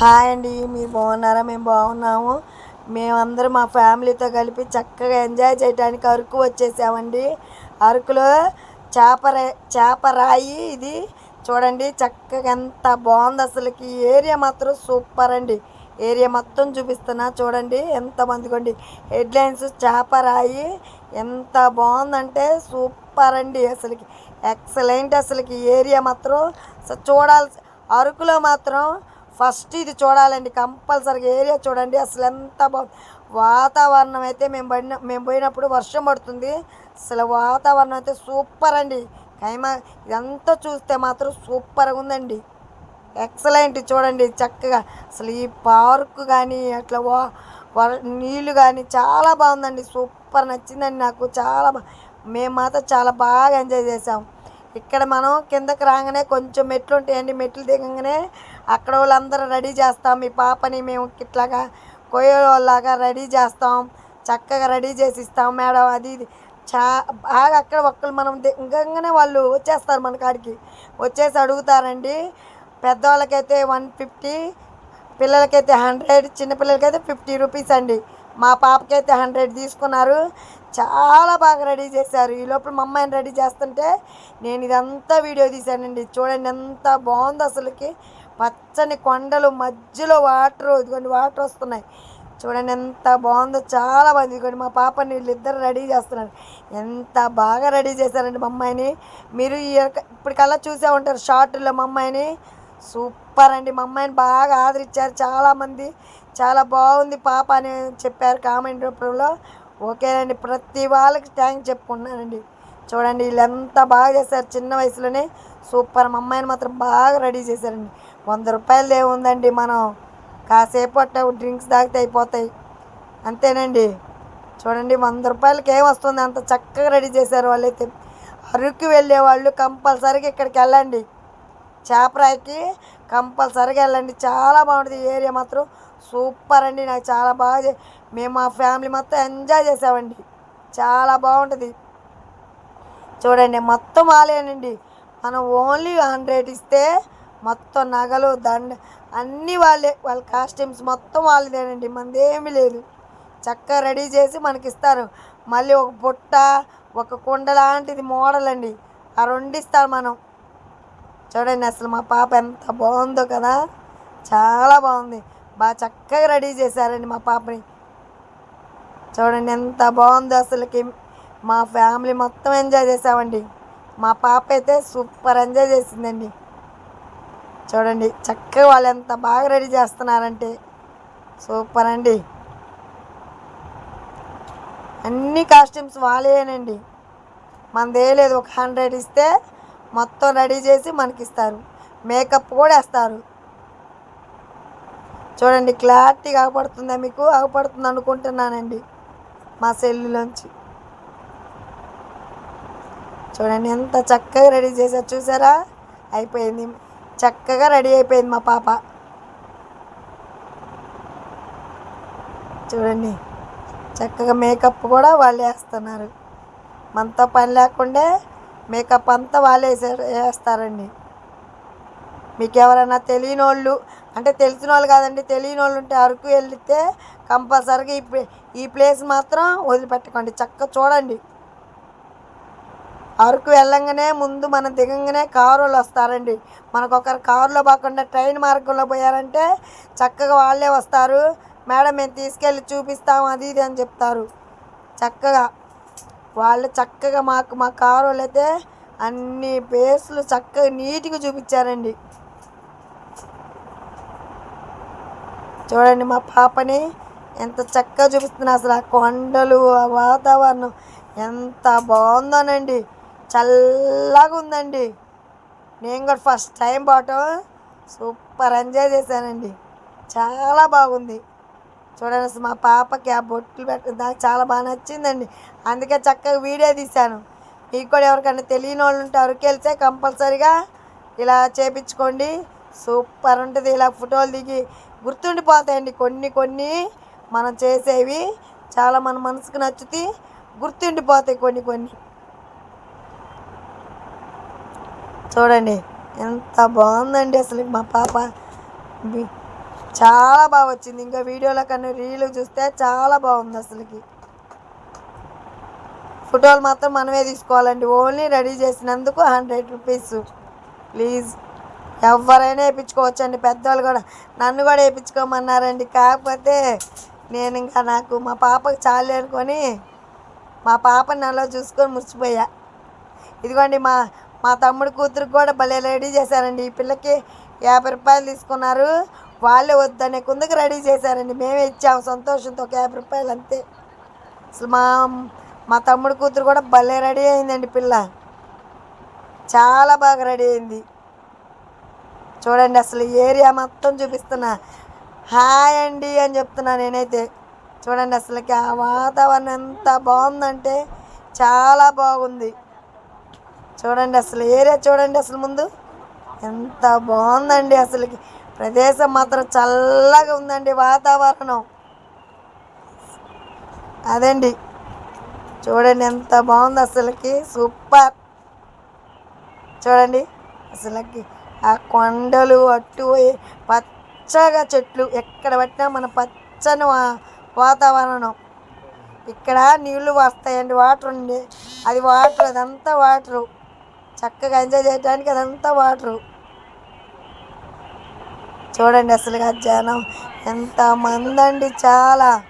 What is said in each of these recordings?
Hi అండి మీరు బాగున్నారా? మేము బాగున్నాము. మేమందరం మా ఫ్యామిలీతో కలిపి చక్కగా ఎంజాయ్ చేయడానికి అరకు వచ్చేసామండి. అరకులో చేప చేపరాయి ఇది. చూడండి చక్కగా ఎంత బాగుంది అసలుకి ఏరియా మాత్రం సూపర్ అండి. ఏరియా మొత్తం చూపిస్తున్నా చూడండి ఎంతమంది కొండి హెడ్లైన్స్ చేప రాయి ఎంత బాగుందంటే సూపర్ అండి అసలుకి. ఎక్సలెంట్ అసలుకి ఏరియా మాత్రం. చూడాల్సి అరకులో మాత్రం ఫస్ట్ ఇది చూడాలండి కంపల్సరీగా ఏరియా చూడండి అసలు ఎంత బాగుంది వాతావరణం అయితే మేము పడిన మేము పోయినప్పుడు వర్షం పడుతుంది. అసలు వాతావరణం అయితే సూపర్ అండి. కైమా ఇదంతా చూస్తే మాత్రం సూపర్గా ఉందండి. ఎక్సలెంట్ చూడండి చక్కగా. అసలు ఈ పార్క్ కానీ అట్లా వా నీళ్ళు కానీ చాలా బాగుందండి. సూపర్ నచ్చిందండి నాకు చాలా బాగా మేము మాత్రం చాలా బాగా ఎంజాయ్ చేసాం ఇక్కడ మనం కిందకి రాగానే కొంచెం మెట్లు ఉంటాయండి. మెట్లు దిగంగానే అక్కడ వాళ్ళందరూ రెడీ చేస్తాం. మీ పాపని మేము ఇట్లాగా కొయ్యలాగా రెడీ చేస్తాం. చక్కగా రెడీ చేసి ఇస్తాం మేడం. అది ఇది. చా బాగా అక్కడ ఒక్కరు మనం దిగంగానే వాళ్ళు వచ్చేస్తారు మన కాడికి. వచ్చేసి అడుగుతారండి. పెద్దవాళ్ళకైతే వన్ ఫిఫ్టీ పిల్లలకైతే హండ్రెడ్ చిన్నపిల్లలకైతే ఫిఫ్టీ రూపీస్ అండి. మా పాపకైతే హండ్రెడ్ తీసుకున్నారు. చాలా బాగా రెడీ చేశారు. ఈ లోపల మా అమ్మాయిని రెడీ చేస్తుంటే నేను ఇదంతా వీడియో తీశానండి. చూడండి ఎంత బాగుంది అసలుకి. పచ్చని కొండలు మధ్యలో వాటర్ ఇదిగోండి వాటర్ వస్తున్నాయి. చూడండి ఎంత బాగుందో చాలా బాగుంది. ఇదిగోండి మా పాపని వీళ్ళిద్దరు రెడీ చేస్తున్నారు. ఎంత బాగా రెడీ చేశారండి మా అమ్మాయిని. మీరు ఈ యొక్క- ఇప్పటికల్లా చూసే ఉంటారు షార్ట్లో మా అమ్మాయిని. సూపర్ అండి. మా అమ్మాయిని బాగా ఆదరించారు చాలామంది. చాలా బాగుంది పాప అని చెప్పారు కామెంట్ రూపంలో. ఓకేనండి ప్రతి వాళ్ళకి థ్యాంక్ చెప్పుకుంటున్నానండి. చూడండి వీళ్ళు ఎంత బాగా చేశారు చిన్న వయసులోనే. సూపర్ మా అమ్మాయిని మాత్రం బాగా రెడీ చేశారండి. వంద రూపాయలు ఏముందండి మనం కాసేపు అట్ట డ్రింక్స్ తాగితే అయిపోతాయి. అంతేనండి. చూడండి వంద రూపాయలకి ఏం వస్తుంది అంత చక్కగా రెడీ చేశారు వాళ్ళైతే. అరుకు వెళ్ళే వాళ్ళు కంపల్సరీగా ఇక్కడికి వెళ్ళండి. చేపరాయికి కంపల్సరీగా వెళ్ళండి. చాలా బాగుంటుంది ఈ ఏరియా మాత్రం. సూపర్ అండి నాకు చాలా బాగా మేము మా ఫ్యామిలీ మొత్తం ఎంజాయ్ చేసామండి. చాలా బాగుంటుంది. చూడండి మొత్తం వాళ్ళేనండి. మనం ఓన్లీ హండ్రెడ్ ఇస్తే మొత్తం నగలు దండ అన్నీ వాళ్ళే. వాళ్ళ కాస్ట్యూమ్స్ మొత్తం వాళ్ళదేనండి మనదేమీ లేదు. చక్కగా రెడీ చేసి మనకి ఇస్తారు మళ్ళీ ఒక బుట్ట ఒక కుండ లాంటిది మోడల్ అండి ఆ రెండు ఇస్తారు మనం. చూడండి అసలు మా పాప ఎంత బాగుందో కదా. చాలా బాగుంది. బాగా చక్కగా రెడీ చేశారండి మా పాపని. చూడండి ఎంత బాగుందో అసలుకి. మా ఫ్యామిలీ మొత్తం ఎంజాయ్ చేసామండి మా పాప అయితే సూపర్ ఎంజాయ్ చేసిందండి. చూడండి చక్కగా వాళ్ళు ఎంత బాగా రెడీ చేస్తున్నారంటే. సూపర్ అండి. అన్ని కాస్ట్యూమ్స్ వాళ్ళేనండి మనదే లేదు ఒక హండ్రెడ్ ఇస్తే మొత్తం రెడీ చేసి మనకి ఇస్తారు మేకప్ కూడా వేస్తారు. చూడండి క్లారిటీగా ఆగపడుతుందా మీకు? ఆగపడుతుంది అనుకుంటున్నానండి మా సెల్లులోంచి. చూడండి ఎంత చక్కగా రెడీ చేశారు చూసారా? అయిపోయింది. చక్కగా రెడీ అయిపోయింది మా పాప. చూడండి చక్కగా మేకప్ కూడా వాళ్ళు వేస్తున్నారు. మనతో పని లేకుండా మేకప్ అంతా వాళ్ళే వేసారు వేస్తారండి మీకు ఎవరైనా తెలియని వాళ్ళు అంటే తెలిసిన వాళ్ళు కాదండి తెలియని వాళ్ళు ఉంటే అరకు వెళ్తే కంపల్సరీగా ఈ ప్లే- ఈ ప్లేస్ మాత్రం వదిలిపెట్టకండి. చక్కగా చూడండి. అరకు వెళ్ళంగానే ముందు మనం దిగంగానే కారు వాళ్ళు వస్తారండి. మనకు ఒకరు కారులో పోకుండా ట్రైన్ మార్గంలో పోయారంటే చక్కగా వాళ్ళే వస్తారు. మేడం మేము తీసుకెళ్ళి చూపిస్తాం అది ఇది అని చెప్తారు. చక్కగా వాళ్ళు చక్కగా మాకు మా కారు వాళ్ళైతే అన్ని ప్లేస్లు చక్కగా నీట్గా చూపించారండి. చూడండి మా పాపని ఎంత చక్కగా చూపిస్తున్నా అసలు ఆ కొండలు ఆ వాతావరణం ఎంత బాగుందోనండి. చల్లగా ఉందండి. నేను కూడా ఫస్ట్ టైం పోవటం సూపర్ ఎంజాయ్ చేశానండి. చాలా బాగుంది. చూడండి అసలు మా పాపకి ఆ బొట్లు పెట్ట నాకు చాలా బాగా నచ్చిందండి. అందుకే చక్కగా వీడియో తీశాను. మీకు కూడా ఎవరికైనా తెలియని వాళ్ళు ఉంటే అరకు వెళ్తే కంపల్సరీగా ఇలా చేపించుకోండి. సూపర్ ఉంటుంది. ఇలా ఫోటోలు దిగి గుర్తుండిపోతాయండి కొన్ని కొన్ని మనం చేసేవి. చాలా మన మనసుకు నచ్చుతాయి గుర్తుండిపోతాయి కొన్ని కొన్ని. చూడండి ఎంత బాగుందండి అసలు మా పాప. చాలా బాగా వచ్చింది. ఇంకా వీడియోలో కన్నా రీల్ చూస్తే చాలా బాగుంది అసలుకి. ఫోటోలు మాత్రం మనమే తీసుకోవాలండి. ఓన్లీ రెడీ చేసినందుకు హండ్రెడ్ రూపీస్. ప్లీజ్. ఎవరైనా వేయించుకోవచ్చండి. పెద్దవాళ్ళు కూడా నన్ను కూడా వేయించుకోమన్నారండి. కాకపోతే నేను ఇంకా నాకు మా పాపకు చాలు అనుకొని మా పాపని నల్లో చూసుకొని మురిచిపోయా ఇదిగోండి మా మా తమ్ముడు కూతురికి కూడా భలే రెడీ చేశారండి. ఈ పిల్లకి యాభై రూపాయలు తీసుకున్నారు. వాళ్ళే వద్దనే కుందుకు రెడీ చేశారండి. మేమే ఇచ్చాము సంతోషంతో ఒక యాభై రూపాయలు అంతే. అసలు మా మా తమ్ముడు కూతురు కూడా భలే రెడీ అయిందండి పిల్ల. చాలా బాగా రెడీ అయింది. చూడండి అసలు ఏరియా మొత్తం చూపిస్తున్నా. హాయ్ అండి అని చెప్తున్నా నేనైతే. చూడండి అసలుకి ఆ వాతావరణం ఎంత బాగుందంటే చాలా బాగుంది. చూడండి అసలు ఏరియా చూడండి అసలు ముందు. ఎంత బాగుందండి అసలుకి. ప్రదేశం మాత్రం చల్లగా ఉందండి వాతావరణం. అదండి. చూడండి ఎంత బాగుంది అసలుకి. సూపర్. చూడండి అసలుకి ఆ కొండలు అటు పచ్చగా చెట్లు ఎక్కడ పట్టినా మన పచ్చని వా- వాతావరణం. ఇక్కడ నీళ్ళు వస్తాయండి వాటర్ ఉంది. అది వాటర్ అదంతా వాటరు. చక్కగా ఎంజాయ్ చేయడానికి అదంతా వాటరు. చూడండి అసలు జనం ఎంత మందండి చాలా.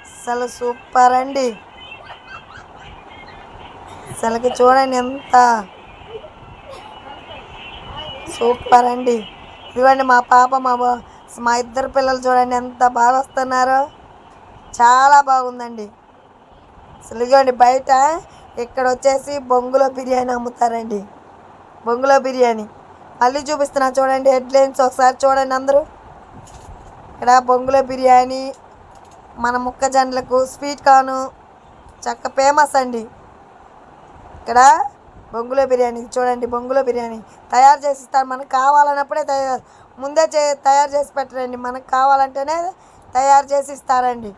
అసలు సూపర్ అండి. అసలుకి చూడండి ఎంత సూపర్ అండి ఇదిగోండి మా పాప మా మా ఇద్దరు పిల్లలు చూడండి ఎంత బాగా వస్తున్నారో చాలా బాగుందండి. అసలు ఇదిగోండి బయట ఇక్కడ వచ్చేసి బొంగులో బిర్యానీ అమ్ముతారండి. బొంగులో బిర్యానీ. మళ్ళీ చూపిస్తున్నా చూడండి హెడ్లైన్స్ ఒకసారి చూడండి అందరూ. ఇక్కడ బొంగులో బిర్యానీ మన ముక్కజొన్నలకు స్వీట్ కాను చక్క ఫేమస్ అండి. ఇక్కడ బొంగులో బిర్యానీ. చూడండి బొంగులో బిర్యానీ. తయారు చేసి ఇస్తారు. మనకు కావాలన్నప్పుడే తయారు ముందే చే తయారు చేసి పెట్టరండి. మనకు కావాలంటేనే తయారు చేసి ఇస్తారండి.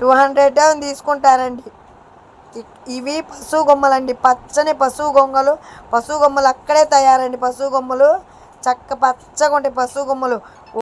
టూ హండ్రెడ్ తీసుకుంటారండి. ఇవి పశువు గొమ్మలండి. పచ్చని పశువు గొంగలు. పశువు గొమ్మలు అక్కడే తయారండి. పశువు గొమ్మలు చక్క పచ్చగా ఉంటాయి. పశువు గొమ్మలు.